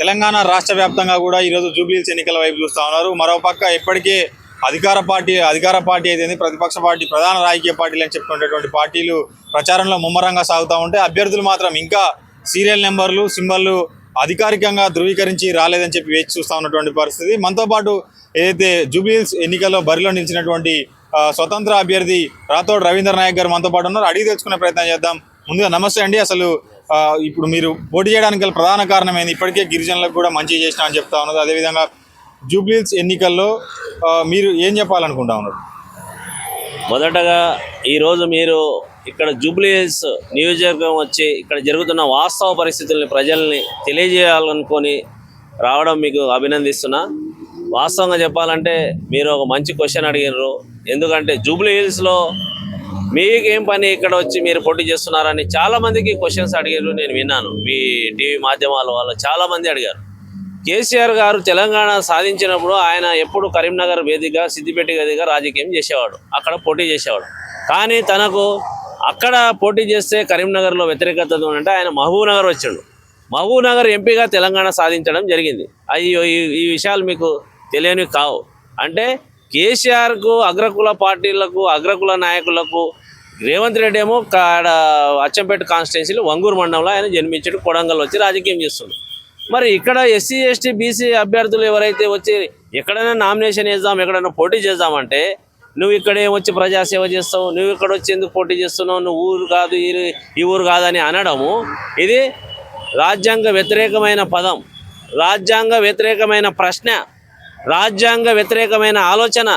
తెలంగాణ రాష్ట్ర వ్యాప్తంగా కూడా ఈరోజు జూబ్లీహిల్స్ ఎన్నికల వైపు చూస్తూ ఉన్నారు. మరోపక్క ఇప్పటికే అధికార పార్టీ అధికార పార్టీ అయితే ప్రతిపక్ష పార్టీ ప్రధాన రాజకీయ పార్టీలు అని చెప్పుకునేటువంటి పార్టీలు ప్రచారంలో ముమ్మరంగా సాగుతూ ఉంటే అభ్యర్థులు మాత్రం ఇంకా సీరియల్ నెంబర్లు సింబల్లు అధికారికంగా ధృవీకరించి రాలేదని చెప్పి వేచి చూస్తా ఉన్నటువంటి పరిస్థితి. మనతో పాటు ఏదైతే జూబ్లీహిల్స్ ఎన్నికల్లో బరిలో నిలిచినటువంటి స్వతంత్ర అభ్యర్థి రాథోడ్ రవీంద్ర నాయక్ గారు మనతో పాటు ఉన్నారు. అడిగి తెలుసుకునే ప్రయత్నం చేద్దాం. ముందుగా నమస్తే అండి. అసలు ఇప్పుడు మీరు పోటీ చేయడానికి గల ప్రధాన కారణం ఏంది? ఇప్పటికే గిరిజనులకు కూడా మంచి చేసిన అని చెప్తా ఉన్నది అదేవిధంగా జూబ్లీహిల్స్ ఎన్నికల్లో మీరు ఏం చెప్పాలనుకుంటా ఉన్నారు? మొదటగా ఈరోజు మీరు ఇక్కడ జూబ్లీహిల్స్ నియోజకవర్గం వచ్చి ఇక్కడ జరుగుతున్న వాస్తవ పరిస్థితుల్ని ప్రజల్ని తెలియజేయాలనుకొని రావడం మీకు అభినందిస్తున్నా. వాస్తవంగా చెప్పాలంటే మీరు ఒక మంచి క్వశ్చన్ అడిగినారు ఎందుకంటే జూబ్లీ హిల్స్లో మీకేం పని ఇక్కడ వచ్చి మీరు పోటీ చేస్తున్నారని చాలా మందికి క్వశ్చన్స్ అడిగారు నేను విన్నాను. మీ టీవీ మాధ్యమాల వాళ్ళు చాలా మంది అడిగారు. కేసీఆర్ గారు తెలంగాణ సాధించినప్పుడు ఆయన ఎప్పుడు కరీంనగర్ వేదిక సిద్దిపేట వేదిక రాజకీయం చేసేవాడు. అక్కడ పోటీ చేసేవాడు. కానీ తనకు అక్కడ పోటీ చేస్తే కరీంనగర్లో వ్యతిరేకత అంటే ఆయన మహబూబ్ నగర్ వచ్చాడు. మహబూబ్ నగర్ ఎంపీగా తెలంగాణ సాధించడం జరిగింది. అయ్యో ఈ ఈ విషయాలు మీకు తెలియనివి కావు. అంటే కేసీఆర్కు అగ్రకుల పార్టీలకు అగ్రకుల నాయకులకు రేవంత్ రెడ్డి ఏమో కాడ అచ్చంపేట కాన్స్టిట్యున్సీలో వంగూరు మండలంలో ఆయన జన్మించాడు కొడంగల్ వచ్చి రాజకీయం చేస్తున్నాడు. మరి ఇక్కడ ఎస్సీ ఎస్టీ బీసీ అభ్యర్థులు ఎవరైతే వచ్చి ఎక్కడైనా నామినేషన్ వేద్దాం ఎక్కడైనా పోటీ చేద్దామంటే నువ్వు ఇక్కడే వచ్చి ప్రజాసేవ చేస్తావు నువ్వు ఇక్కడ వచ్చి ఎందుకు పోటీ చేస్తున్నావు నువ్వు ఊరు కాదు ఈ ఈ ఊరు కాదని అనడము ఇది రాజ్యాంగ వ్యతిరేకమైన పదం రాజ్యాంగ వ్యతిరేకమైన ప్రశ్న. రాజ్యాంగ వ్యతిరేకమైన ఆలోచన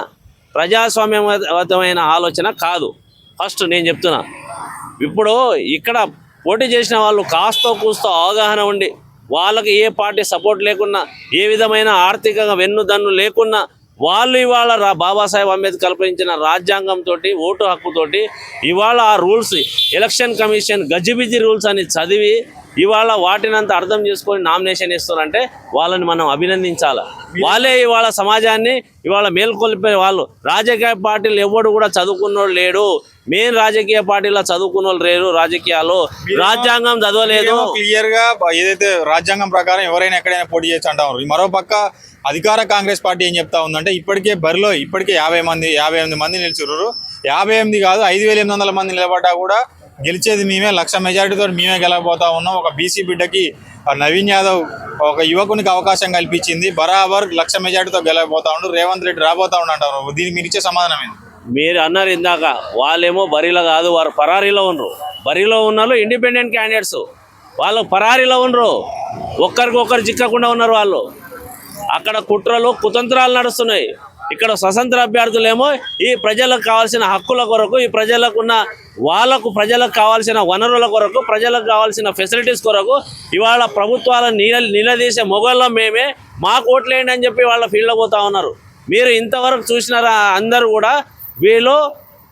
ప్రజాస్వామ్యవతమైన ఆలోచన కాదు. ఫస్ట్ నేను చెప్తున్నా ఇప్పుడు ఇక్కడ పోటీ చేసిన వాళ్ళు కాస్తో కూస్తో అవగాహన ఉండి వాళ్ళకి ఏ పార్టీ సపోర్ట్ లేకున్నా ఏ విధమైన ఆర్థికంగా వెన్నుదన్ను లేకున్నా వాళ్ళు ఇవాళ రా బాబాసాహెబ్ అంబేద్కర్ కల్పించిన రాజ్యాంగంతో ఓటు హక్కుతోటి ఇవాళ ఆ రూల్స్ ఎలక్షన్ కమిషన్ గజిబిజి రూల్స్ అని చదివి ఇవాళ వాటినంత అర్థం చేసుకొని నామినేషన్ ఇస్తారంటే వాళ్ళని మనం అభినందించాలి? వాళ్ళే ఇవాళ సమాజాన్ని ఇవాళ మేల్కొల్పే వాళ్ళు. రాజకీయ పార్టీలు ఎవడు కూడా చదువుకున్నోడు లేడు. మెయిన్ రాజకీయ పార్టీలో చదువుకున్న వాళ్ళు లేరు రాజకీయాలు. రాజ్యాంగం చదవలేదు. క్లియర్గా ఏదైతే రాజ్యాంగం ప్రకారం ఎవరైనా ఎక్కడైనా పోటీ చేయొచ్చు అంటా ఉన్నారు మరో పక్క అధికార కాంగ్రెస్ పార్టీ ఏం చెప్తా ఉందంటే ఇప్పటికే బరిలో ఇప్పటికే యాభై మంది యాభై ఎనిమిది మంది నిలిచిర్రు. యాభై ఎనిమిది కాదు ఐదు వేల ఎనిమిది వందల మంది నిలబడ్డా కూడా గెలిచేది మేమే లక్ష మెజారిటీతో మేమే గెలవబోతా ఉన్నాం. ఒక బీసీ బిడ్డకి నవీన్ యాదవ్ ఒక యువకునికి అవకాశం కల్పించింది. బరాబర్ లక్ష మెజారిటీతో గెలవబోతా ఉండు రేవంత్ రెడ్డి రాబోతా ఉండు అంటారు దీనికి మీరు ఇచ్చే సమాధానం ఏంది? మీరు అన్నారు ఇందాక వాళ్ళేమో బరిలో కాదు వారు పరారీలో ఉండరు. బరిలో ఉన్నారు ఇండిపెండెంట్ క్యాండిడేట్స్ వాళ్ళు పరారీలో ఉండరు. ఒక్కరికొకరు చిక్కకుండా ఉన్నారు వాళ్ళు. అక్కడ కుట్రలు కుతంత్రాలు నడుస్తున్నాయి. ఇక్కడ స్వతంత్ర అభ్యర్థులేమో ఈ ప్రజలకు కావాల్సిన హక్కుల కొరకు ఈ ప్రజలకున్న వాళ్ళకు ప్రజలకు కావాల్సిన వనరుల కొరకు ప్రజలకు కావాల్సిన ఫెసిలిటీస్ కొరకు ఇవాళ ప్రభుత్వాలను నిల నిలదీసే మొగల్లో మేమే మాకు ఓట్లేయండి అని చెప్పి వాళ్ళ ఫీల్డ్లో పోతా ఉన్నారు. మీరు ఇంతవరకు చూసినారా అందరూ కూడా వీళ్ళు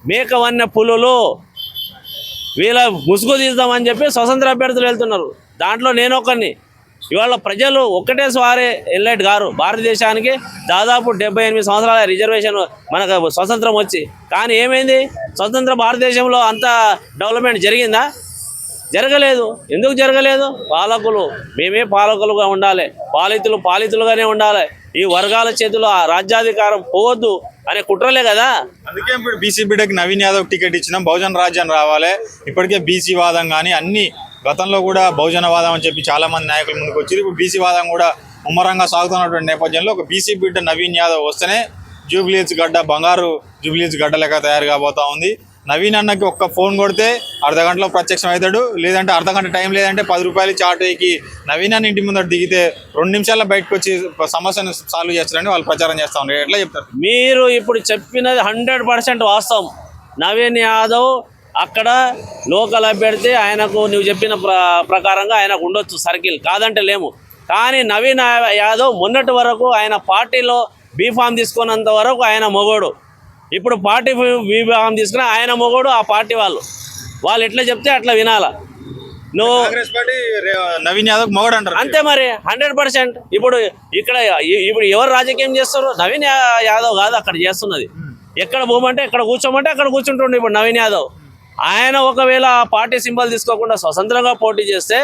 మేకవన్న పులులు వీళ్ళ ముసుగు తీద్దామని చెప్పి స్వతంత్ర అభ్యర్థులు వెళ్తున్నారు. దాంట్లో నేను ఒకరిని ఇవాళ ప్రజలు ఒక్కటే స్వారే ఎల్లైట్ గారు భారతదేశానికి దాదాపు డెబ్బై ఎనిమిది సంవత్సరాల రిజర్వేషన్ మనకు స్వతంత్రం వచ్చి. కానీ ఏమైంది? స్వతంత్ర భారతదేశంలో అంత డెవలప్మెంట్ జరిగిందా? జరగలేదు. ఎందుకు జరగలేదు? పాలకులు మేమే పాలకులుగా ఉండాలి. పాలితులు పాలితులుగానే ఉండాలి. ఈ వర్గాల చేతిలో ఆ రాజ్యాధికారం పోవద్దు అనే కుట్రలే కదా? అందుకే ఇప్పుడు బీసీ బిడ్డకి నవీన్ యాదవ్ టికెట్ ఇచ్చినాం. బహుజన రాజ్యం రావాలి. ఇప్పటికే బీసీ వాదం కానీ అన్ని గతంలో కూడా బహుజన వాదం అని చెప్పి చాలా మంది నాయకులు ముందుకు వచ్చారు. ఇప్పుడు బీసీ వాదం కూడా ముమ్మరంగా సాగుతున్నటువంటి నేపథ్యంలో ఒక బీసీ బిడ్డ నవీన్ యాదవ్ వస్తేనే జూబ్లీహిల్స్ గడ్డ బంగారు జూబ్లీహిల్స్ గడ్డ లెక్క తయారు కాబోతా ఉంది. నవీన్ అన్నకి ఒక్క ఫోన్ కొడితే అర్ధ గంటలో ప్రత్యక్షం అవుతాడు. లేదంటే అర్ధ గంట టైం లేదంటే పది రూపాయలు చాటుకి నవీన్ అన్న ఇంటి ముందర దిగితే రెండు నిమిషాల్లో బయటకు వచ్చి సమస్యను సాల్వ్ చేస్తారని వాళ్ళు ప్రచారం చేస్తా ఉన్నారు. ఎట్లా చెప్తారు? మీరు ఇప్పుడు చెప్పినది హండ్రెడ్ పర్సెంట్ వాస్తవం. నవీన్ యాదవ్ అక్కడ లోకల్ అభ్యర్థి ఆయనకు నువ్వు చెప్పిన ప్ర ప్రకారంగా ఆయనకు ఉండొచ్చు సర్కిల్. కాదంటే లేము. కానీ నవీన్ యాదవ్ మొన్నటి వరకు ఆయన పార్టీలో బీఫామ్ తీసుకున్నంత వరకు ఆయన మొగోడు. ఇప్పుడు పార్టీ బీఫామ్ తీసుకుని ఆయన మొగోడు ఆ పార్టీ వాళ్ళు. వాళ్ళు ఎట్లా చెప్తే అట్లా వినాలా. నువ్వు కాంగ్రెస్ పార్టీ రే- నవీన్ యాదవ్ మొగడు అంటారు అంతే మరి హండ్రెడ్ పర్సెంట్. ఇప్పుడు ఇక్కడ ఇప్పుడు ఎవరు రాజకీయం చేస్తారు నవీన్ యాదవ్ కాదు అక్కడ చేస్తున్నది. ఎక్కడ పోమంటే ఎక్కడ కూర్చోమంటే అక్కడ కూర్చుంటుండే ఇప్పుడు నవీన్ యాదవ్. ఆయన ఒకవేళ ఆ పార్టీ సింబల్ తీసుకోకుండా స్వతంత్రంగా పోటీ చేస్తే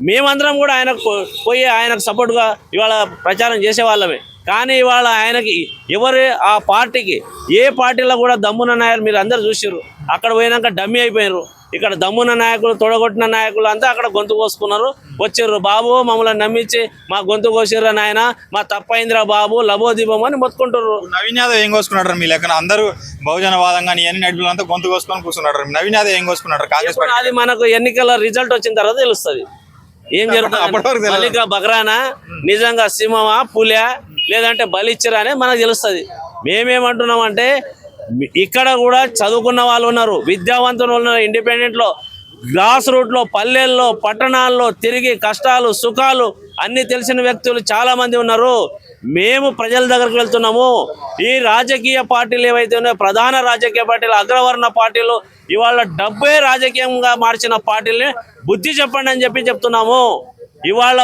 మేమందరం కూడా ఆయనకు పోయి ఆయనకు సపోర్ట్గా ఇవాళ ప్రచారం చేసేవాళ్ళమే కానీ ఇవాళ ఆయనకి ఎవరు ఆ పార్టీకి ఏ పార్టీలో కూడా దమ్మున మీరు అందరు చూసారు అక్కడ పోయినాక డమ్మి అయిపోయినారు ఇక్కడ దమ్మున నాయకులు తొడగొట్టిన నాయకులు అంతా అక్కడ గొంతు కోసుకున్నారు. వచ్చారు బాబు మమ్మల్ని నమ్మించి మా గొంతు కోసిర్రా నాయన మా తప్పైందిరా బాబు లబోదీపం అని మొత్తుకుంటారు నవీన్ యాదవ్ ఏం కోసుకున్నాడు మీ లెక్కన? అందరూ బహుజన వాదం కానీ ఇవన్నీ నడిపిలంతా గొంతు కోసుకొని కూర్చున్నాడు నవీన్ యాదవ్ ఏం కోసుకున్నాడు కాంగ్రెస్ పార్టీ. అది మనకు ఎన్నికల రిజల్ట్ వచ్చిన తర్వాత తెలుస్తుంది. ఏం జరుగుతుంది. మల్లిక బగ్రానా నిజంగా సింహమా? పులియా? లేదంటే బలిచ్చిరా అని మనకు తెలుస్తుంది. మేమేమంటున్నామంటే ఇక్కడ కూడా చదువుకున్న వాళ్ళు ఉన్నారు విద్యావంతులు ఉన్నారు ఇండిపెండెంట్లో గ్రాస్ రూట్లో పల్లెల్లో పట్టణాల్లో తిరిగి కష్టాలు సుఖాలు అన్ని తెలిసిన వ్యక్తులు చాలామంది ఉన్నారు. మేము ప్రజల దగ్గరికి వెళ్తున్నాము. ఈ రాజకీయ పార్టీలు ఏవైతే ఉన్నాయో ప్రధాన రాజకీయ పార్టీలు అగ్రవర్ణ పార్టీలు ఇవాళ డబ్బే రాజకీయంగా మార్చిన పార్టీలని బుద్ధి చెప్పండి అని చెప్పి చెప్తున్నాము. ఇవాళ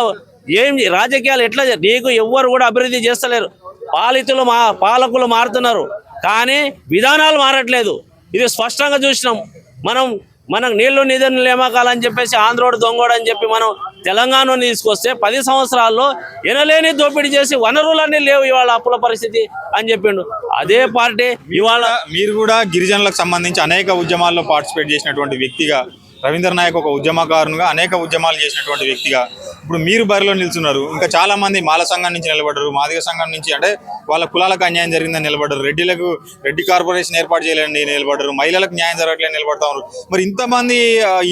ఏం రాజకీయాలు ఎట్లా నీకు ఎవ్వరు కూడా అభివృద్ధి చేస్తలేరు. పాలితులు మా పాలకులు మారుతున్నారు. కానీ విధానాలు మారట్లేదు. ఇది స్పష్టంగా చూసినాం. మనం మనకు నీళ్ళు నిధులు నియామకాలని చెప్పేసి ఆంధ్రోడు దొంగోడు అని చెప్పి మనం తెలంగాణను తీసుకొస్తే పది సంవత్సరాల్లో ఎనలేని దోపిడీ చేసి వనరులన్నీ లేవు ఇవాళ అప్పుల పరిస్థితి అని చెప్పిండు. అదే పార్టీ ఇవాళ మీరు కూడా గిరిజనులకు సంబంధించి అనేక ఉద్యమాల్లో పార్టిసిపేట్ చేసినటువంటి వ్యక్తిగా రవీంద్ర నాయక్ ఒక ఉద్యమకారునిగా అనేక ఉద్యమాలు చేసినటువంటి వ్యక్తిగా. ఇప్పుడు మీరు బరిలో నిల్చున్నారు. ఇంకా చాలా మంది మాల సంఘం నుంచి నిలబడ్డారు మాదిగ సంఘం నుంచి అంటే వాళ్ళ కులాలకు అన్యాయం జరిగిందని నిలబడ్డారు. రెడ్డిలకు రెడ్డి కార్పొరేషన్ ఏర్పాటు చేయాలని నిలబడ్డారు. మహిళలకు న్యాయం జరగట్లేదు నిలబడతా ఉన్నారు. మరి ఇంతమంది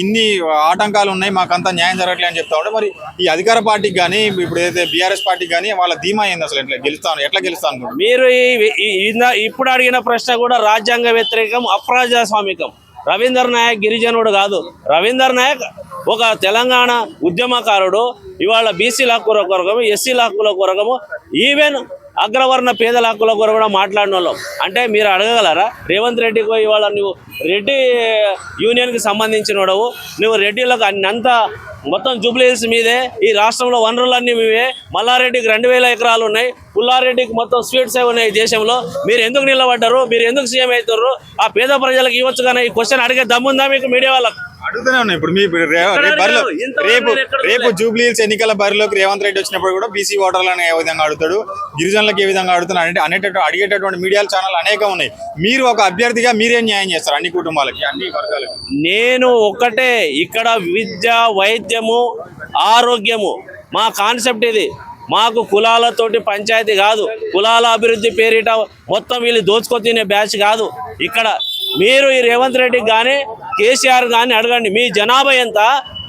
ఇన్ని ఆటంకాలు ఉన్నాయి మాకంతా న్యాయం జరగట్లేదు అని చెప్తా ఉంటే మరి ఈ అధికార పార్టీకి కానీ ఇప్పుడు ఏదైతే బీఆర్ఎస్ పార్టీకి కానీ వాళ్ళ ధీమా అయింది అసలు ఎట్లా? గెలుస్తాను ఎట్లా గెలుస్తాను మీరు ఇప్పుడు అడిగిన ప్రశ్న కూడా రాజ్యాంగ వ్యతిరేకం అప్రజాస్వామికం. రవీందర్ నాయక్ గిరిజనుడు కాదు. రవీందర్ నాయక్ ఒక తెలంగాణ ఉద్యమకారుడు. ఇవాళ బీసీల హక్కుల కొరకము ఎస్సీల హక్కుల కొరకము ఈవెన్ అగ్రవర్ణ పేదల హక్కుల కూడా మాట్లాడిన వాళ్ళం అంటే మీరు అడగగలరా? రేవంత్ రెడ్డికి ఇవాళ నువ్వు రెడ్డి యూనియన్కి సంబంధించిన వాడవు నువ్వు రెడ్డిలకు అన్నంతా మొత్తం జూబ్లీహిల్స్ మీదే ఈ రాష్ట్రంలో వనరులన్నీ మీవే. మల్లారెడ్డికి రెండు వేల ఎకరాలు ఉన్నాయి. పుల్లారెడ్డికి మొత్తం స్వీట్స్ ఉన్నాయి దేశంలో. మీరు ఎందుకు నిలబడ్డారు? మీరు ఎందుకు సీఎం అవుతారు ఆ పేద ప్రజలకు ఇవ్వచ్చు కానీ ఈ క్వశ్చన్ అడిగే దమ్ముందా మీకు మీడియా వాళ్ళకి? అడుగుతూనే ఉన్నాయి ఇప్పుడు మీ బరిలో రేపు రేపు జూబ్లీ హిల్స్ ఎన్నికల బరిలోకి రేవంత్ రెడ్డి వచ్చినప్పుడు కూడా బీసీ ఓటర్లను ఏ విధంగా అడుగుతాడు? గిరిజనులకు ఏ విధంగా అడుగుతాడు అంటే అనేటటువంటి అడిగేటటువంటి మీడియాల ఛానల్ అనేకం ఉన్నాయి. మీరు ఒక అభ్యర్థిగా మీరేం న్యాయం చేస్తారు అన్ని కుటుంబాలకి అన్ని వర్గాలకి? నేను ఒక్కటే ఇక్కడ విద్య వైద్యము ఆరోగ్యము. మా కాన్సెప్ట్ ఇది. మాకు కులాలతోటి పంచాయతీ కాదు. కులాల అభివృద్ధి పేరిట మొత్తం వీళ్ళు దోచుకొని తినే బ్యాచ్ కాదు. ఇక్కడ మీరు ఈ రేవంత్ రెడ్డి కానీ కేసీఆర్ కానీ అడగండి మీ జనాభా ఎంత?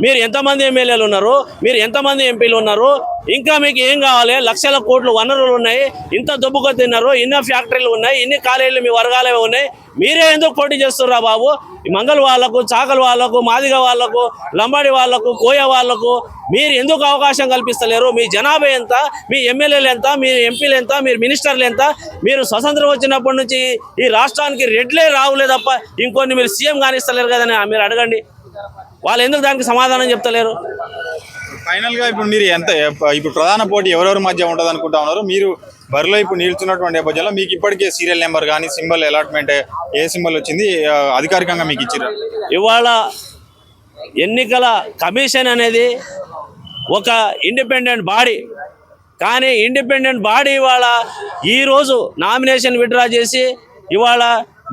మీరు ఎంతమంది ఎమ్మెల్యేలు ఉన్నారు? మీరు ఎంతమంది ఎంపీలు ఉన్నారు? ఇంకా మీకు ఏం కావాలి? లక్షల కోట్లు వనరులు ఉన్నాయి. ఇంత దుబ్బుగా తిన్నారు. ఇన్ని ఫ్యాక్టరీలు ఉన్నాయి. ఇన్ని కాలేజీలు మీ వర్గాలే ఉన్నాయి. మీరే ఎందుకు పోటీ చేస్తున్నారా బాబు? ఈ మంగళ వాళ్ళకు చాకల వాళ్ళకు మాదిగ వాళ్ళకు లంబాడి వాళ్ళకు కోయ వాళ్ళకు మీరు ఎందుకు అవకాశం కల్పిస్తలేరు? మీ జనాభా ఎంత? మీ ఎమ్మెల్యేలు ఎంత? మీ ఎంపీలు ఎంత? మీరు మినిస్టర్లు ఎంత? మీరు స్వతంత్రం వచ్చినప్పటి నుంచి ఈ రాష్ట్రానికి రెడ్లే రావులే తప్ప ఇంకొన్ని మీరు సీఎం కానిస్తలేరు కదా మీరు అడగండి. వాళ్ళు ఎందుకు దానికి సమాధానం చెప్తలేరు? ఫైనల్గా ఇప్పుడు మీరు ఎంత ఇప్పుడు ప్రధాన పోటీ ఎవరెవరి మధ్య ఉంటుంది అనుకుంటా ఉన్నారు? మీరు బరిలో ఇప్పుడు నిలుచున్నటువంటి నేపథ్యంలో మీకు ఇప్పటికే సీరియల్ నెంబర్ కానీ సింబల్ అలాట్మెంట్ ఏ సింబల్ వచ్చింది అధికారికంగా మీకు ఇచ్చిరా ఇవాళ ఎన్నికల కమిషన్ అనేది ఒక ఇండిపెండెంట్ బాడీ. కానీ ఇండిపెండెంట్ బాడీ ఇవాళ ఈరోజు నామినేషన్ విత్డ్రా చేసి ఇవాళ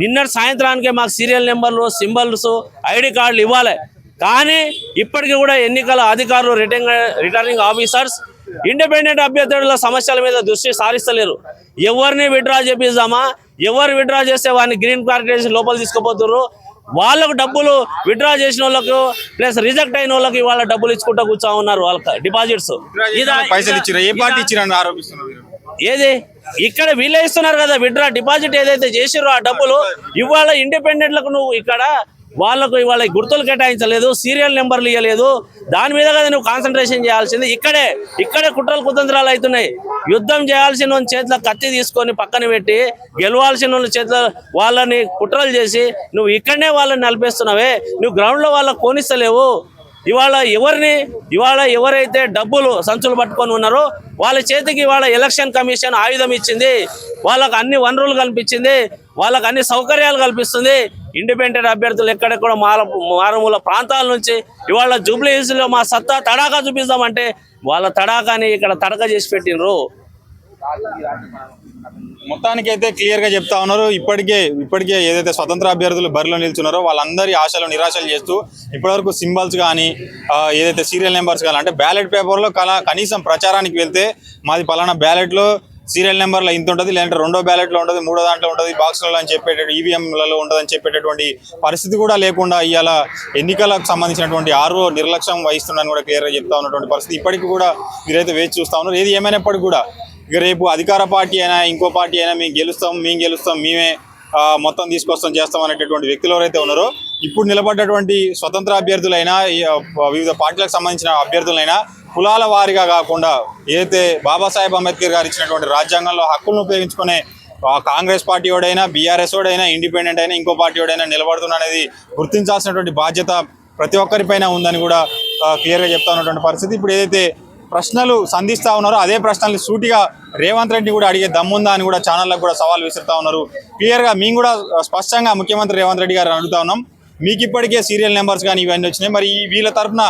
నిన్న సాయంత్రానికే మాకు సీరియల్ నెంబర్లు సింబల్స్ ఐడి కార్డులు ఇవ్వాలి. కానీ ఇప్పటికీ కూడా ఎన్నికల అధికారులు రిటర్నింగ్ రిటర్నింగ్ ఆఫీసర్స్ ఇండిపెండెంట్ అభ్యర్థుల సమస్యల మీద దృష్టి సారిస్తలేరు. ఎవరిని విత్డ్రా చేపిద్దామా? ఎవరు విత్డ్రా చేస్తే వారిని గ్రీన్ కార్పొరేషన్ లోపల తీసుకుపోతున్నారు వాళ్ళకు డబ్బులు విత్డ్రా చేసిన వాళ్ళకు ప్లస్ రిజెక్ట్ అయిన వాళ్ళకి వాళ్ళ డబ్బులు ఇచ్చుకుంటా కూర్చో ఉన్నారు వాళ్ళకి డిపాజిట్స్. పైసలు ఇచ్చిరా ఏ పార్టీ ఇచ్చిరని ఆరోపిస్తున్నారు? ఏది? ఇక్కడ వీళ్ళే ఇస్తున్నారు కదా విత్డ్రా డిపాజిట్ ఏదైతే చేసిరో ఆ డబ్బులు ఇవాళ ఇండిపెండెంట్లకు నువ్వు ఇక్కడ వాళ్ళకు ఇవాళ గుర్తులు కేటాయించలేదు సీరియల్ నెంబర్లు ఇవ్వలేదు దాని మీద కదా నువ్వు కాన్సన్ట్రేషన్ చేయాల్సింది. ఇక్కడే ఇక్కడే కుట్రలు కుతంత్రాలు అవుతున్నాయి. యుద్ధం చేయాల్సిన వాళ్ళ చేతిలో కత్తి తీసుకొని పక్కన పెట్టి గెలవాల్సిన వాళ్ళ చేతిలో వాళ్ళని కుట్రలు చేసి నువ్వు ఇక్కడనే వాళ్ళని నలిపేస్తున్నావే. నువ్వు గ్రౌండ్లో వాళ్ళకి కోనిస్తలేవు. ఇవాళ ఎవరిని ఇవాళ ఎవరైతే డబ్బులు సంచులు పట్టుకొని ఉన్నారో వాళ్ళ చేతికి ఇవాళ ఎలక్షన్ కమిషన్ ఆయుధం ఇచ్చింది. వాళ్ళకు అన్ని వనరులు కల్పించింది. వాళ్ళకు అన్ని సౌకర్యాలు కల్పిస్తుంది. ఇండిపెండెంట్ అభ్యర్థులు ఎక్కడెక్కడ మార మారుమూల ప్రాంతాల నుంచి ఇవాళ జూబ్లీ హిల్స్లో మా సత్తా తడాకా చూపిస్తామంటే వాళ్ళ తడాకాని ఇక్కడ తడక చేసి పెట్టినరు మొత్తానికి అయితే క్లియర్గా చెప్తా ఉన్నారు. ఇప్పటికే ఇప్పటికే ఏదైతే స్వతంత్ర అభ్యర్థులు బరిలో నిల్చున్నారో వాళ్ళందరి ఆశలు నిరాశలు చేస్తూ ఇప్పటివరకు సింబల్స్ కానీ ఏదైతే సీరియల్ నెంబర్స్ కానీ అంటే బ్యాలెట్ పేపర్లో కల కనీసం ప్రచారానికి వెళ్తే మాది పలానా బ్యాలెట్లో సీరియల్ నెంబర్లో ఇంత ఉంటుంది లేదంటే రెండో బ్యాలెట్లో ఉంటుంది మూడో దాంట్లో ఉంటుంది బాక్స్లలో అని చెప్పేట ఈవీఎంలలో ఉంటుందని చెప్పేటటువంటి పరిస్థితి కూడా లేకుండా ఇవాళ ఎన్నికలకు సంబంధించినటువంటి ఆరో నిర్లక్ష్యం వహిస్తుందని కూడా క్లియర్గా చెప్తా ఉన్నటువంటి పరిస్థితి ఇప్పటికి కూడా మీరైతే వేచి చూస్తా ఉన్నారు. ఏది ఏమైనప్పటికీ కూడా ఇక రేపు అధికార పార్టీ అయినా ఇంకో పార్టీ అయినా మేము గెలుస్తాం మేము గెలుస్తాం మేమే మొత్తం తీసుకొస్తాం చేస్తాం అనేటటువంటి వ్యక్తులు ఎవరైతే ఉన్నారో ఇప్పుడు నిలబడ్డటువంటి స్వతంత్ర అభ్యర్థులైనా వివిధ పార్టీలకు సంబంధించిన అభ్యర్థులైనా కులాల వారిగా కాకుండా ఏదైతే బాబాసాహెబ్ అంబేద్కర్ గారు ఇచ్చినటువంటి రాజ్యాంగంలో హక్కులను ఉపయోగించుకునే కాంగ్రెస్ పార్టీ వాడైనా బీఆర్ఎస్ వాడైనా ఇండిపెండెంట్ అయినా ఇంకో పార్టీ వాడైనా నిలబడుతున్నా అనేది గుర్తించాల్సినటువంటి బాధ్యత ప్రతి ఒక్కరిపైన ఉందని కూడా క్లియర్గా చెప్తా ఉన్నటువంటి పరిస్థితి. ఇప్పుడు ఏదైతే ప్రశ్నలు సంధిస్తూ ఉన్నారు. అదే ప్రశ్నలు సూటిగా రేవంత్ రెడ్డి కూడా అడిగే దమ్ముందా అని కూడా ఛానళ్ళకు కూడా సవాల్ విసురుతా ఉన్నారు. క్లియర్గా మేము కూడా స్పష్టంగా ముఖ్యమంత్రి రేవంత్ రెడ్డి గారు అడుగుతా ఉన్నాం. మీకు ఇప్పటికే సీరియల్ నెంబర్స్ కానీ ఇవన్నీ వచ్చినాయి. మరి ఈ వీళ్ళ తరఫున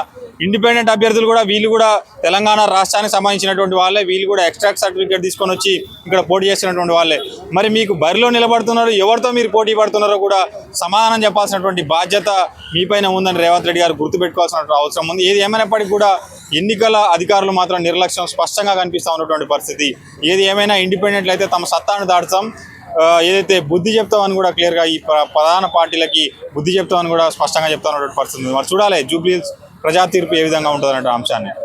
ఇండిపెండెంట్ అభ్యర్థులు కూడా వీళ్ళు కూడా తెలంగాణ రాష్ట్రానికి సంబంధించినటువంటి వాళ్ళే. వీళ్ళు కూడా ఎక్స్ట్రాక్ట్ సర్టిఫికేట్ తీసుకొని వచ్చి ఇక్కడ పోటీ చేసినటువంటి వాళ్ళే. మరి మీకు బరిలో నిలబడుతున్నారు ఎవరితో మీరు పోటీ పడుతున్నారో కూడా సమాధానం చెప్పాల్సినటువంటి బాధ్యత మీపైన ఉందని రేవంత్ రెడ్డి గారు గుర్తుపెట్టుకోవాల్సిన అవసరం ఉంది. ఏది ఏమైనప్పటికీ కూడా ఎన్నికల అధికారులు మాత్రం నిర్లక్ష్యం స్పష్టంగా కనిపిస్తూ ఉన్నటువంటి పరిస్థితి. ఏది ఏమైనా ఇండిపెండెంట్లు అయితే తమ సత్తాను దాటుతాం. ఏదైతే బుద్ధి చెప్తామని కూడా క్లియర్గా ఈ ప్రధాన పార్టీలకి బుద్ధి చెప్తామని కూడా స్పష్టంగా చెప్తా ఉన్నటువంటి పరిస్థితి మరి చూడాలి జూబ్లీ ప్రజా తీర్పు ఏ విధంగా ఉంటుంది అంశాన్ని.